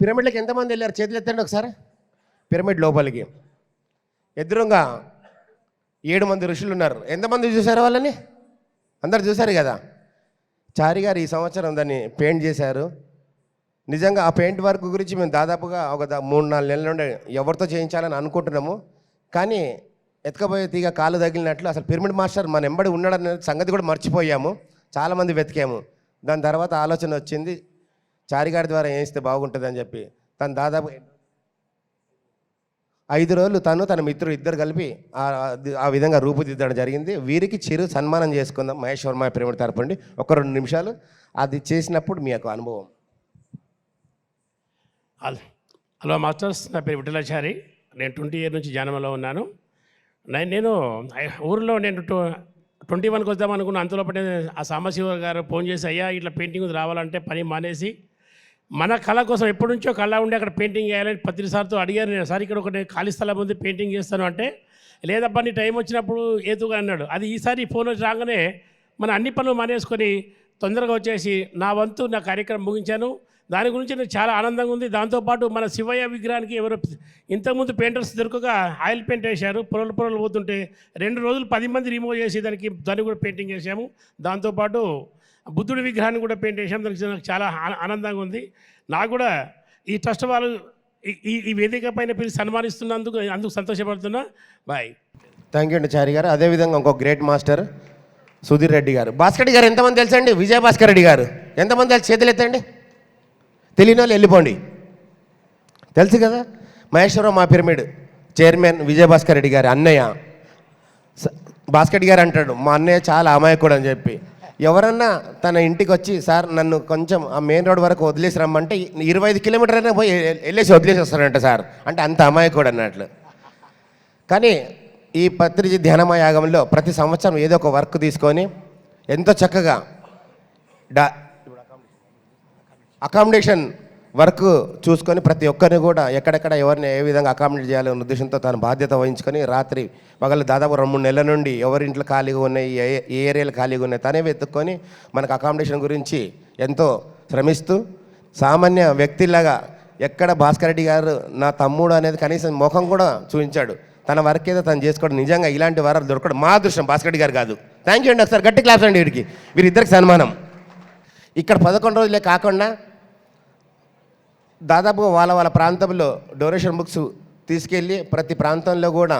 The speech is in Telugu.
పిరమిడ్లకు ఎంతమంది వెళ్ళారు? చేతులు ఎత్తండి ఒకసారి. పిరమిడ్ లోపలికి. ఎదురుగా ఏడు మంది ఋషులు ఉన్నారు. ఎంతమంది చూశారు వాళ్ళని? అందరు చూశారు కదా. చారి గారు ఈ సంవత్సరం దాన్ని పెయింట్ చేశారు. నిజంగా ఆ పెయింట్ వర్క్ గురించి మేము దాదాపుగా ఒక మూడు నాలుగు నెలల నుండి ఎవరితో చేయించాలని అనుకుంటున్నాము. కానీ ఎత్తుకపోయే తీగ కాలు తగిలినట్లు అసలు పిరమిడ్ మాస్టర్ మన ఎంబడి ఉన్నాడనే సంగతి కూడా మర్చిపోయాము. చాలామంది వెతికాము. దాని తర్వాత ఆలోచన వచ్చింది చారిగారి ద్వారా వేయిస్తే బాగుంటుంది అని చెప్పి తను దాదాపు ఐదు రోజులు తను తన మిత్రుడు ఇద్దరు కలిపి ఆ- ఆ విధంగా రూపుదిద్దడం జరిగింది. వీరికి చిరు సన్మానం చేసుకుందాం మహేష్ వర్మ పిరమిడ్ తరపుండి ఒక రెండు నిమిషాలు. అది చేసినప్పుడు మీ యొక్క అనుభవం. హలో మాస్టర్స్ నా పేరు విఠలాచారి. నేను ట్వంటీ ఇయర్ నుంచి జానమలో ఉన్నాను. నేను నేను ఊరిలో నేను ట్వంటీ వన్కి వద్దాం అనుకున్న అంతలోపటే ఆ సాంబశివ గారు ఫోన్ చేసి అయ్యా ఇట్లా పెయింటింగ్ రావాలంటే పని మానేసి మన కళ కోసం ఎప్పటి నుంచో కళ ఉండి అక్కడ పెయింటింగ్ వేయాలని పత్రి సార్తో అడిగారు. నేను సార్ ఇక్కడ ఒకటి ఖాళీ స్థలం ఉంది పెయింటింగ్ చేస్తాను అంటే లేదబ్బా నీ టైం వచ్చినప్పుడు ఏతుగా అన్నాడు. అది ఈసారి ఫోన్ వచ్చి రాగానే మన అన్ని పనులు మానేసుకొని తొందరగా వచ్చేసి నా వంతు నా కార్యక్రమం ముగించాను. దాని గురించి నాకు చాలా ఆనందంగా ఉంది. దాంతోపాటు మన శివయ్య విగ్రహానికి ఎవరు ఇంతకుముందు పెయింటర్స్ దొరకగా ఆయిల్ పెయింట్ వేశారు. పొరలు పొరలు పోతుంటే రెండు రోజులు పది మంది రిమూవ్ చేసి దానికి దాన్ని కూడా పెయింటింగ్ చేశాము. దాంతోపాటు బుద్ధుడి విగ్రహాన్ని కూడా పెయింట్ చేశాము దానికి నాకు చాలా ఆనందంగా ఉంది. నాకు కూడా ఈ ట్రస్ట్ వాళ్ళు ఈ- ఈ ఈ వేదిక పైన పిలిచి సన్మానిస్తున్నందుకు అందుకు సంతోషపడుతున్నా. బాయ్. థ్యాంక్ యూ అండి చారి గారు అదేవిధంగా ఇంకో గ్రేట్ మాస్టర్ సుధీర్ రెడ్డి గారు. భాస్కర్ రెడ్డి గారు ఎంతమంది తెలుసండి? విజయ భాస్కర్ రెడ్డి గారు. ఎంతమంది తెలుసు? చేతులు ఎత్తండి. తెలియని వాళ్ళు వెళ్ళిపోండి. తెలుసు కదా? మహేశ్వరరావు మా పిరమిడ్ చైర్మన్ విజయభాస్కర్ రెడ్డి గారి అన్నయ్య. భాస్కర్ గారు అంటాడు మా అన్నయ్య చాలా అమాయకుడు అని చెప్పి. ఎవరన్నా తన ఇంటికి వచ్చి సార్ నన్ను కొంచెం ఆ మెయిన్ రోడ్ వరకు వదిలేసి రమ్మంటే ఇరవై ఐదు కిలోమీటర్ అయినా పోయి వెళ్ళేసి వదిలేసి వస్తారంట సార్. అంటే అంత అమాయకుడు అన్నట్లు. కానీ ఈ పత్రిజి ధ్యానమ యాగంలో ప్రతి సంవత్సరం ఏదో ఒక వర్క్ తీసుకొని ఎంతో చక్కగా డా అకామిడేషన్. వర్క్ చూసుకొని ప్రతి ఒక్కరిని కూడా ఎక్కడెక్కడ ఎవరిని ఏ విధంగా అకామిడేట్ చేయాలనే ఉద్దేశంతో తన బాధ్యత వహించుకొని రాత్రి పగలు దాదాపు రెండు మూడు నెలల నుండి ఎవరి ఇంట్లో ఖాళీగా ఉన్నాయి ఏ ఏ ఏరియాలు ఖాళీగా ఉన్నాయి తనే వెతుక్కొని మనకు అకామిడేషన్ గురించి ఎంతో శ్రమిస్తూ సామాన్య వ్యక్తిలాగా ఎక్కడ భాస్కర్ రెడ్డి గారు నా తమ్ముడు అనేది కనీసం ముఖం కూడా చూపించాడు. తన వర్క్ ఏదో తను చేసుకోవడం నిజంగా ఇలాంటి వారాలు దొరకడం మా అదృష్టం భాస్కర్ రెడ్డి గారు కాదు. థ్యాంక్ యూ అండి ఒకసారి. గట్టి క్లాస్ అండి వీడికి. వీరిద్దరికి సన్మానం. ఇక్కడ పదకొండు రోజులే కాకుండా దాదాపుగా వాళ్ళ వాళ్ళ ప్రాంతంలో డొనేషన్ బుక్స్ తీసుకెళ్ళి ప్రతి ప్రాంతంలో కూడా